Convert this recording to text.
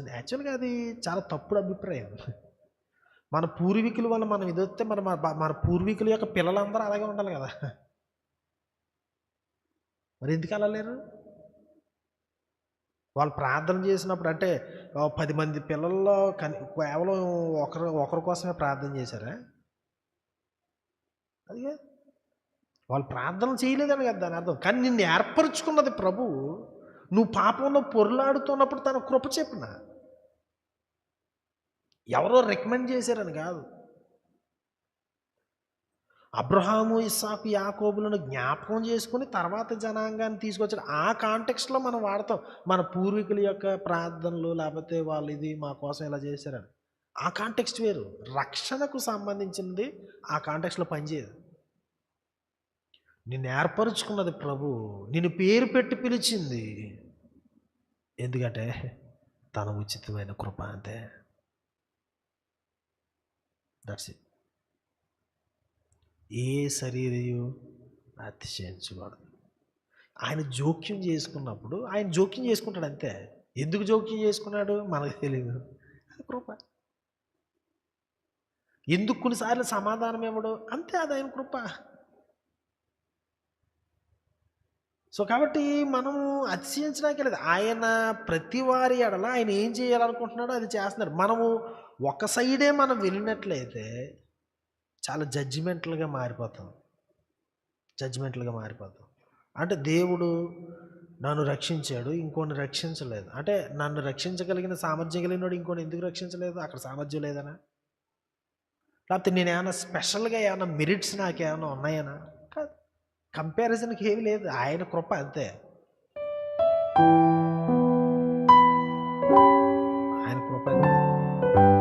యాక్చువల్గా అది చాలా తప్పుడు అభిప్రాయం. మన పూర్వీకుల వల్ల మనం ఇదొస్తే మన మన- పూర్వీకుల యొక్క పిల్లలందరూ అలాగే ఉండాలి కదా. మరి ఎందుకు అలా లేరు? వాళ్ళు ప్రార్థన చేసినప్పుడు అంటే పది మంది పిల్లల్లో కని కేవలం ఒకరు ఒకరి కోసమే ప్రార్థన చేశారా? అది వాళ్ళు ప్రార్థన చేయలేదని కదా దాని అర్థం. కానీ నిన్ను ఏర్పరచుకున్నది ప్రభు నువ్వు పాపంలో పొరలాడుతున్నప్పుడు తన కృప చెప్పిన? ఎవరో రికమెండ్ చేశారని కాదు. అబ్రహాము ఇస్సాకు యాకోబులను జ్ఞాపకం చేసుకుని తర్వాత జనాంగాన్ని తీసుకొచ్చారు ఆ కాంటెక్స్ట్లో మనం వాడతాం. మన పూర్వీకుల యొక్క ప్రార్థనలు లేకపోతే వాళ్ళు ఇది మా కోసం ఇలా చేశారని. ఆ కాంటెక్స్ట్ వేరు. రక్షణకు సంబంధించింది ఆ కాంటెక్స్ట్లో పనిచేయదు. నిన్ను ఏర్పరచుకున్నది ప్రభు. నిన్ను పేరు పెట్టి పిలిచింది. ఎందుకంటే తన ఉచితమైన కృప అంతే. దట్స్ ఇట్ ఏ శరీరయు అతిశయించకూడదు ఆయన జోక్యం చేసుకున్నప్పుడు ఆయన జోక్యం చేసుకుంటాడు అంతే. ఎందుకు జోక్యం చేసుకున్నాడు? మనకు తెలియదు అది కృప. ఎందుకు కొన్నిసార్లు సమాధానం ఇవ్వడు? అంతే అది ఆయన కృప. సో కాబట్టి మనం అతిశయించడానికి లేదు. ఆయన ప్రతి వారి ఎడల ఆయన ఏం చేయాలనుకుంటున్నాడో అది చేస్తున్నారు. మనము ఒక సైడే మనం వెళ్ళినట్లయితే చాలా జడ్జిమెంటల్గా మారిపోతాం. జడ్జిమెంటల్గా మారిపోతాం. అంటే దేవుడు నన్ను రక్షించాడు ఇంకోని రక్షించలేదు. అంటే నన్ను రక్షించగలిగిన సామర్థ్యం కలిగినోడు ఇంకోని ఎందుకు రక్షించలేదు? అక్కడ సామర్థ్యం లేదనా? లేకపోతే నేను ఏమైనా స్పెషల్గా ఏమైనా మెరిట్స్ నాకేమైనా ఉన్నాయనా? కంపారిజన్కి ఏమి లేదు. ఆయన కృప అంతే. ఆయన కృప అంతే.